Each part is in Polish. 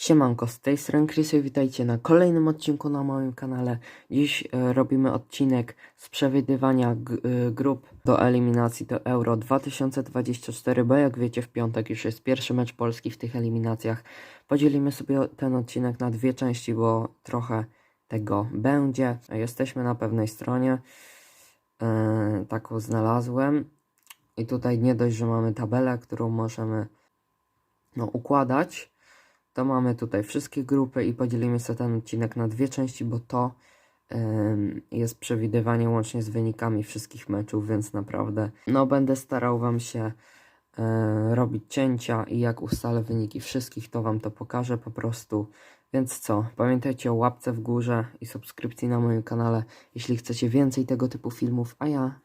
Siemanko, z tej strony Krysy, witajcie na kolejnym odcinku na moim kanale. Dziś e, robimy odcinek z przewidywania e, grup do eliminacji do Euro 2024, bo jak wiecie w piątek już jest pierwszy mecz Polski w tych eliminacjach. Podzielimy sobie ten odcinek na dwie części, bo trochę tego będzie. Jesteśmy na pewnej stronie, e, taką znalazłem i tutaj nie dość, że mamy tabelę, którą możemy no, układać, to mamy tutaj wszystkie grupy i podzielimy sobie ten odcinek na dwie części, bo to jest przewidywanie łącznie z wynikami wszystkich meczów, więc naprawdę no będę starał wam się e, robić cięcia i jak ustalę wyniki wszystkich, to wam to pokażę po prostu. Więc co, pamiętajcie o łapce w górze i subskrypcji na moim kanale, jeśli chcecie więcej tego typu filmów, a ja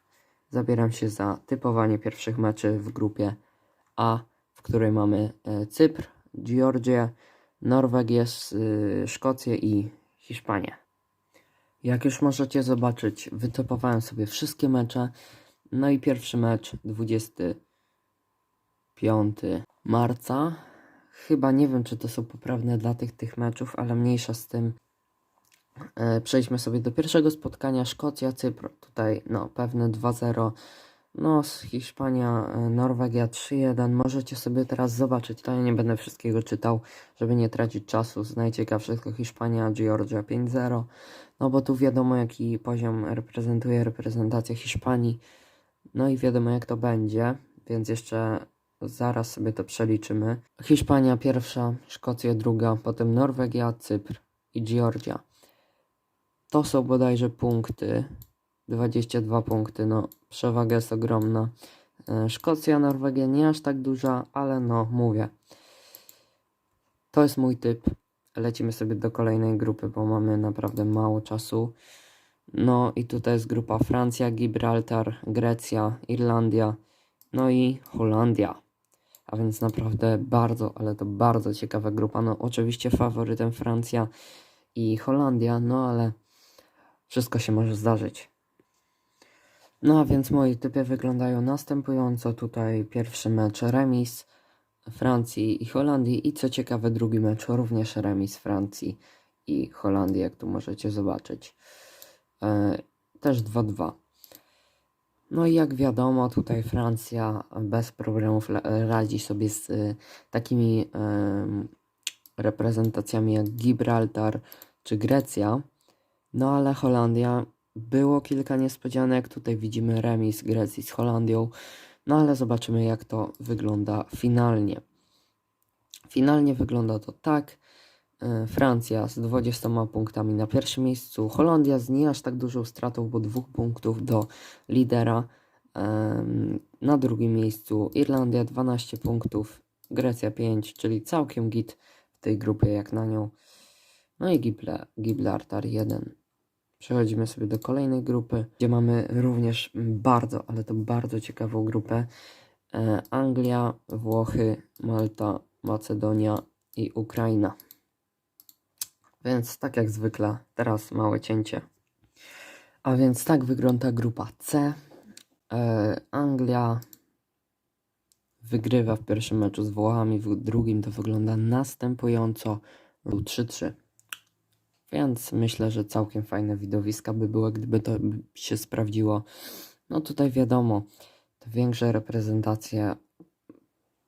zabieram się za typowanie pierwszych meczy w grupie A, w której mamy e, Cypr, Georgię, Norwegię, y, Szkocję i Hiszpanię. Jak już możecie zobaczyć, wytypowałem sobie wszystkie mecze. No i pierwszy mecz 25 marca. Chyba nie wiem, czy to są poprawne daty tych meczów, ale mniejsza z tym. E, Przejdźmy sobie do pierwszego spotkania Szkocja, Cypr. Tutaj no pewne 2-0. No, Hiszpania, e, Norwegia 3-1. Możecie sobie teraz zobaczyć. To ja nie będę wszystkiego czytał, żeby nie tracić czasu. Z najciekawszych to Hiszpania, Georgia 5-0. No bo tu wiadomo, jaki poziom reprezentuje reprezentacja Hiszpanii. No i wiadomo, jak to będzie, więc jeszcze zaraz sobie to przeliczymy. Hiszpania pierwsza, Szkocja druga, potem Norwegia, Cypr i Georgia. To są bodajże punkty. 22 punkty, no przewaga jest ogromna. E, Szkocja, Norwegia nie aż tak duża, ale no mówię. To jest mój typ. Lecimy sobie do kolejnej grupy, bo mamy naprawdę mało czasu. No i tutaj jest grupa Francja, Gibraltar, Grecja, Irlandia, no i Holandia. A więc naprawdę bardzo, ale to bardzo ciekawa grupa. No oczywiście faworytem Francja i Holandia, no ale wszystko się może zdarzyć. No a więc moi typy wyglądają następująco. Tutaj pierwszy mecz remis Francji i Holandii i co ciekawe drugi mecz również remis Francji i Holandii, jak tu możecie zobaczyć. E, też 2-2. No i jak wiadomo, tutaj Francja bez problemów radzi sobie z y, takimi em, reprezentacjami jak Gibraltar czy Grecja. No ale Holandia było kilka niespodzianek. Tutaj widzimy remis Grecji z Holandią. No ale zobaczymy, jak to wygląda finalnie. Finalnie wygląda to tak. E, Francja z 20 punktami na pierwszym miejscu. Holandia z nie aż tak dużą stratą, bo dwóch punktów do lidera. Na drugim miejscu Irlandia 12 punktów, Grecja 5, czyli całkiem git w tej grupie jak na nią. No i Gibraltar 1. Przechodzimy sobie do kolejnej grupy, gdzie mamy również bardzo, ale to bardzo ciekawą grupę. E, Anglia, Włochy, Malta, Macedonia i Ukraina. Więc tak jak zwykle, teraz małe cięcie. A więc tak wygląda grupa C. E, Anglia wygrywa w pierwszym meczu z Włochami, w drugim to wygląda następująco. Był 3-3. Więc myślę, że całkiem fajne widowiska by było, gdyby to się sprawdziło. No tutaj wiadomo, te większe reprezentacje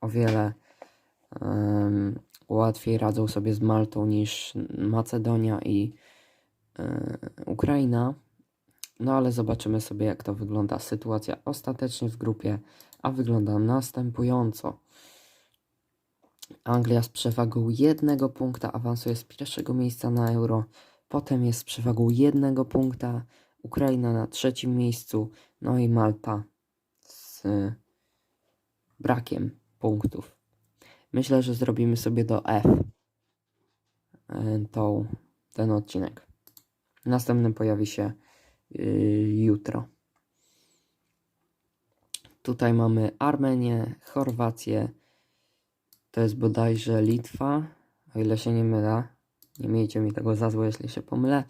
o wiele em, łatwiej radzą sobie z Maltą niż Macedonia i e, Ukraina. No ale zobaczymy sobie, jak to wygląda sytuacja ostatecznie w grupie, a wygląda następująco. Anglia z przewagą jednego punkta awansuje z pierwszego miejsca na euro. Potem jest z przewagą jednego punkta Ukraina na trzecim miejscu. No i Malta z brakiem punktów. Myślę, że zrobimy sobie do F e, tą, ten odcinek. Następny pojawi się y, jutro. Tutaj mamy Armenię, Chorwację, to jest bodajże Litwa, o ile się nie mylę. Nie miejcie mi tego za złe, jeśli się pomylę.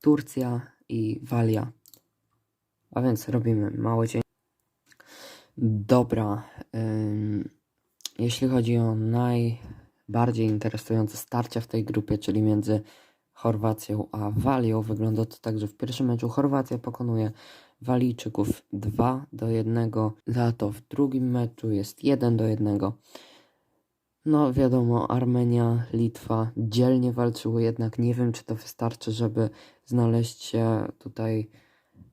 Turcja i Walia. A więc robimy małe cień. Dobra. ym, jeśli chodzi o naj bardziej interesujące starcia w tej grupie, czyli między Chorwacją a Walią. Wygląda to tak, że w pierwszym meczu Chorwacja pokonuje Walijczyków 2 do 1, za to w drugim meczu jest 1 do 1. No wiadomo, Armenia, Litwa dzielnie walczyły, jednak nie wiem, czy to wystarczy, żeby znaleźć się tutaj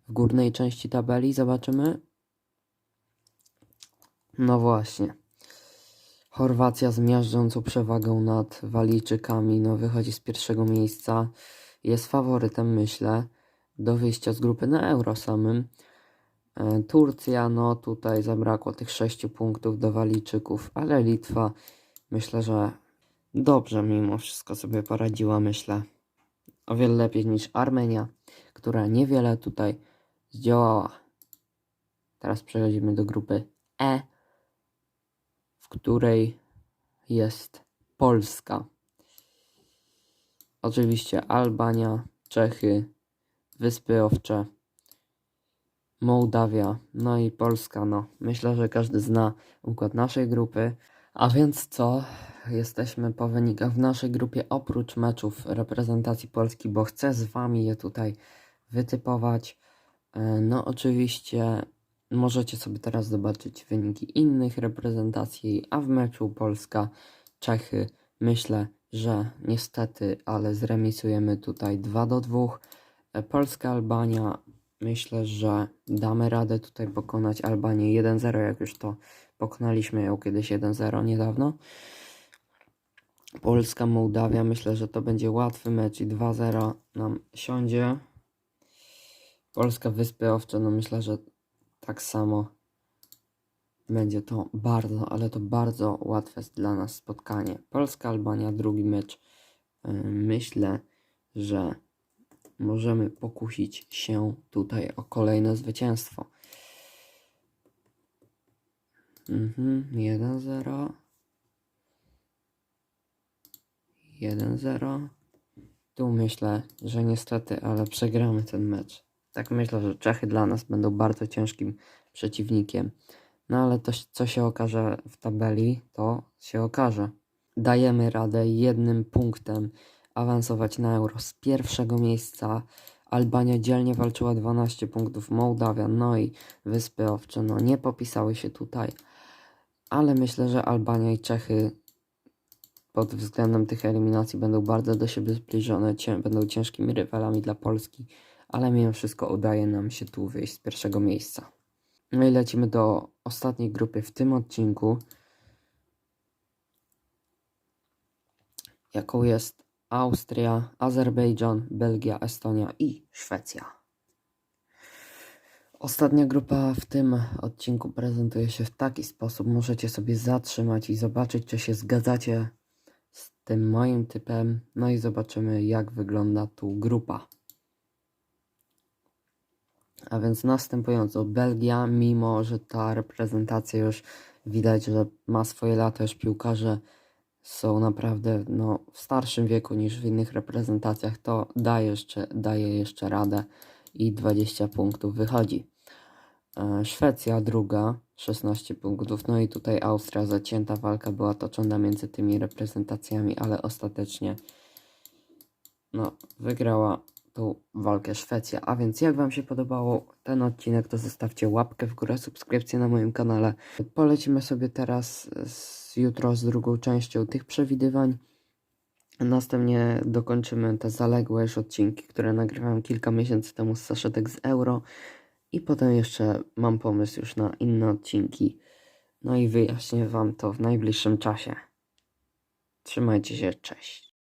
w górnej części tabeli. Zobaczymy. No właśnie. Chorwacja z miażdżącą przewagą nad Walijczykami, no wychodzi z pierwszego miejsca. Jest faworytem, myślę, do wyjścia z grupy na Euro samym. E, Turcja, no tutaj zabrakło tych 6 punktów do Walijczyków, ale Litwa myślę, że dobrze mimo wszystko sobie poradziła, myślę. O wiele lepiej niż Armenia, która niewiele tutaj zdziałała. Teraz przechodzimy do grupy E, w której jest Polska. Oczywiście Albania, Czechy, Wyspy Owcze, Mołdawia, no i Polska. No, myślę, że każdy zna układ naszej grupy. A więc co? Jesteśmy po wynikach w naszej grupie oprócz meczów reprezentacji Polski, bo chcę z Wami je tutaj wytypować. E, No, oczywiście możecie sobie teraz zobaczyć wyniki innych reprezentacji, a w meczu Polska, Czechy myślę, że niestety, ale zremisujemy tutaj 2 do 2. E, Polska, Albania, myślę, że damy radę tutaj pokonać Albanię 1-0, jak już to pokonaliśmy ją kiedyś 1-0 niedawno. Polska, Mołdawia, myślę, że to będzie łatwy mecz i 2-0 nam siądzie. Polska, Wyspy Owcze, no myślę, że tak samo będzie to bardzo, ale to bardzo łatwe dla nas spotkanie. Polska, Albania, drugi mecz. Yy, Myślę, że możemy pokusić się tutaj o kolejne zwycięstwo. Mhm, 1-0. 1-0. Tu myślę, że niestety, ale przegramy ten mecz. Tak myślę, że Czechy dla nas będą bardzo ciężkim przeciwnikiem. No ale to, co się okaże w tabeli, to się okaże. Dajemy radę jednym punktem awansować na euro z pierwszego miejsca. Albania dzielnie walczyła 12 punktów, Mołdawia, no i Wyspy Owcze, no nie popisały się tutaj. Ale myślę, że Albania i Czechy pod względem tych eliminacji będą bardzo do siebie zbliżone, cię, będą ciężkimi rywalami dla Polski, ale mimo wszystko udaje nam się tu wyjść z pierwszego miejsca. No i lecimy do ostatniej grupy w tym odcinku, jaką jest Austria, Azerbejdżan, Belgia, Estonia i Szwecja. Ostatnia grupa w tym odcinku prezentuje się w taki sposób. Możecie sobie zatrzymać i zobaczyć, czy się zgadzacie z tym moim typem. No i zobaczymy, jak wygląda tu grupa. A więc następująco Belgia, mimo że ta reprezentacja już widać, że ma swoje lata, już piłkarze są naprawdę no, w starszym wieku niż w innych reprezentacjach, to daje jeszcze, daje jeszcze radę i 20 punktów wychodzi. E, Szwecja druga, 16 punktów, no i tutaj Austria, zacięta walka była toczona między tymi reprezentacjami, ale ostatecznie no, wygrała tą walkę Szwecja. A więc jak Wam się podobało ten odcinek, to zostawcie łapkę w górę, subskrypcję na moim kanale. Polecimy sobie teraz z, jutro z drugą częścią tych przewidywań. Następnie dokończymy te zaległe już odcinki, które nagrywałem kilka miesięcy temu z saszetek z Euro. I potem jeszcze mam pomysł już na inne odcinki. No i wyjaśnię Wam to w najbliższym czasie. Trzymajcie się, cześć.